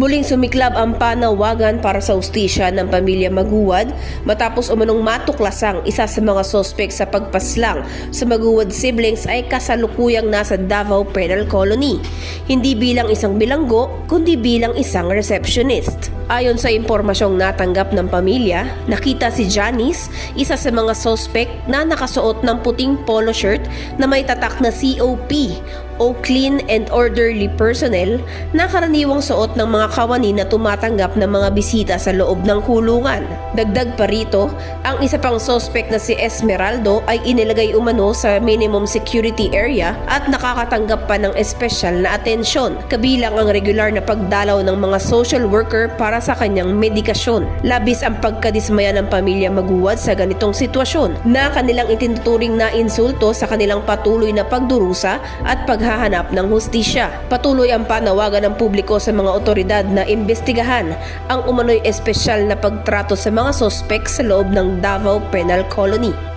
Muling sumiklab ang panawagan para sa ustisya ng pamilya Maguwad matapos umanong matuklasang isa sa mga sospek sa pagpaslang sa Maguwad siblings ay kasalukuyang nasa Davao Penal Colony. Hindi bilang isang bilanggo, kundi bilang isang receptionist. Ayon sa impormasyong natanggap ng pamilya, nakita si Janice, isa sa mga sospek na nakasuot ng puting polo shirt na may tatak na COP o Clean and Orderly Personnel na karaniwang suot ng mga kawani na tumatanggap ng mga bisita sa loob ng kulungan. Dagdag pa rito, ang isa pang sospek na si Esmeraldo ay inilagay umano sa minimum security area at nakakatanggap pa ng espesyal na atensyon, kabilang ang regular na pagdalaw ng mga social worker para sa kanyang medikasyon. Labis ang pagkadismaya ng pamilya maguwad sa ganitong sitwasyon na kanilang itinuturing na insulto sa kanilang patuloy na pagdurusa at paghahanap ng hustisya. Patuloy ang panawagan ng publiko sa mga otoridad na imbestigahan ang umano'y espesyal na pagtrato sa mga sospek sa loob ng Davao Penal Colony.